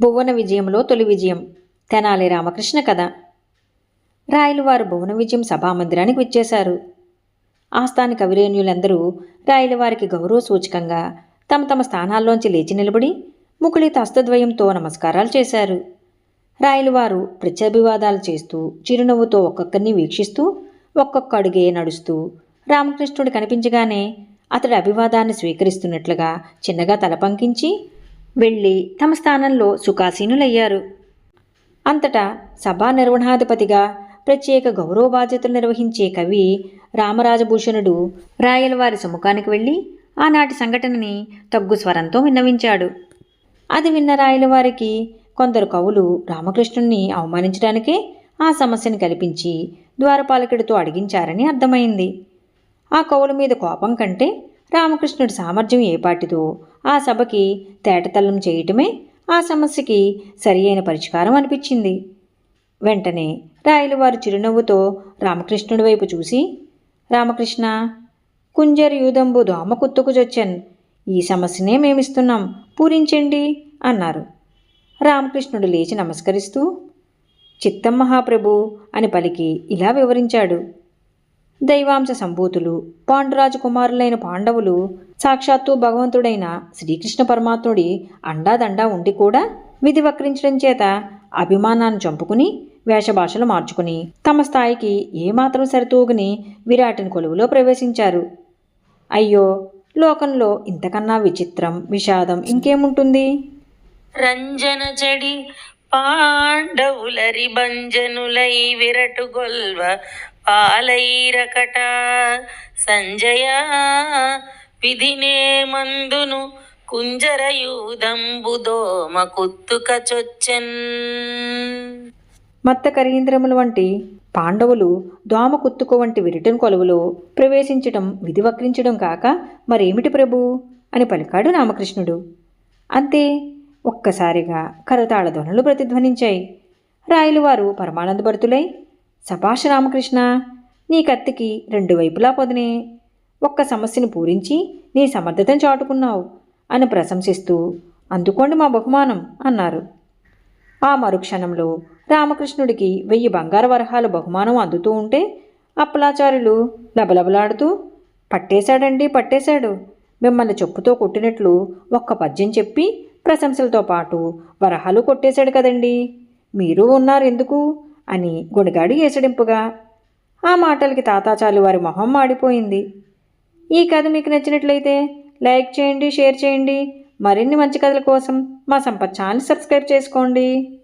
భువన విజయంలో తొలి విజయం. తెనాలి రామకృష్ణ కథ. రాయలవారు భువన విజయం సభామందిరానికి విచ్చేశారు. ఆస్థాని కవిరేణ్యులందరూ రాయలవారికి గౌరవ సూచకంగా తమ తమ స్థానాల్లోంచి లేచి నిలబడి ముకుళిత హస్తద్వయంతో నమస్కారాలు చేశారు. రాయలవారు ప్రత్యభివాదాలు చేస్తూ చిరునవ్వుతో ఒక్కొక్కరిని వీక్షిస్తూ ఒక్కొక్క అడుగే నడుస్తూ రామకృష్ణుడు కనిపించగానే అతడి అభివాదాన్ని స్వీకరిస్తున్నట్లుగా చిన్నగా తల పంకించి వెళ్ళి తమ స్థానంలో సుఖాసీనులయ్యారు. అంతటా సభా నిర్వహణాధిపతిగా ప్రత్యేక గౌరవ బాధ్యతలు నిర్వహించే కవి రామరాజభూషణుడు రాయలవారి సముఖానికి వెళ్ళి ఆనాటి సంఘటనని తగ్గు స్వరంతో విన్నవించాడు. అది విన్న రాయలవారికి కొందరు కవులు రామకృష్ణుణ్ణి అవమానించడానికే ఆ సమస్యను కల్పించి ద్వారపాలకుడితో అడిగించారని అర్థమైంది. ఆ కవుల మీద కోపం కంటే రామకృష్ణుడి సామర్థ్యం ఏపాటిదో ఆ సభకి తేటతల్లం చేయటమే ఆ సమస్యకి సరి అయిన పరిష్కారం అనిపించింది. వెంటనే రాయలవారు చిరునవ్వుతో రామకృష్ణుడి వైపు చూసి రామకృష్ణ కుంజర్ యూదంబు దోమ కుత్తుకు చొచ్చన్. ఈ సమస్యనే మేమిస్తున్నాం. పూరించండి అన్నారు. రామకృష్ణుడు లేచి నమస్కరిస్తూ చిత్తం మహాప్రభు అని పలికి ఇలా వివరించాడు. దైవాంశ సంభూతులు పాండురాజు కుమారులైన పాండవులు సాక్షాత్తు భగవంతుడైన శ్రీకృష్ణ పరమాత్ముడి అండాదండా ఉండి కూడా విధి వక్రించడం చేత అభిమానాన్ని చంపుకుని వేషభాషలు మార్చుకుని తమ స్థాయికి ఏమాత్రం సరితూగని విరాటిని కొలువులో ప్రవేశించారు. అయ్యో లోకంలో ఇంతకన్నా విచిత్రం విషాదం ఇంకేముంటుంది? రంజన చెడి పాండవులరి భంజనులై విరటు గొల్వ పాలైరకట సంజయ విధినే మందును కుంజరయూదంబు దోమ కుత్తుక చొచ్చెన్. మత్త కరీంద్రములు వంటి పాండవులు దోమ కుత్తుకు వంటి విరిటన్ కొలువులో ప్రవేశించటం విధి వక్రించడం కాక మరేమిటి ప్రభు? అని పలికాడు రామకృష్ణుడు. అంతే ఒక్కసారిగా కరతాళ ధ్వనులు ప్రతిధ్వనించాయి. రాయలవారు పరమానందభరితులై సభాష రామకృష్ణ నీ కత్తికి రెండు వైపులా పొదనే. ఒక్క సమస్యను పూరించి నీ సమర్థతను చాటుకున్నావు అని ప్రశంసిస్తూ అందుకోండి మా బహుమానం అన్నారు. ఆ మరుక్షణంలో రామకృష్ణుడికి వెయ్యి బంగారు వరహాలు బహుమానం అందుతూ ఉంటే అప్పలాచారులు లబలబలాడుతూ పట్టేశాడండి పట్టేశాడు. మిమ్మల్ని చెప్పుతో కొట్టినట్లు ఒక్క పద్యం చెప్పి ప్రశంసలతో పాటు వరహాలు కొట్టేశాడు కదండి. మీరు ఉన్నారు ఎందుకు? అని గుణగాడు ఏసడింపుగా ఆ మాటలకి తాతాచాలు వారి మొహం మాడిపోయింది. ఈ కథ మీకు నచ్చినట్లయితే లైక్ చేయండి షేర్ చేయండి. మరిన్ని మంచి కథల కోసం మా సంపత్ ఛానల్ సబ్స్క్రైబ్ చేసుకోండి.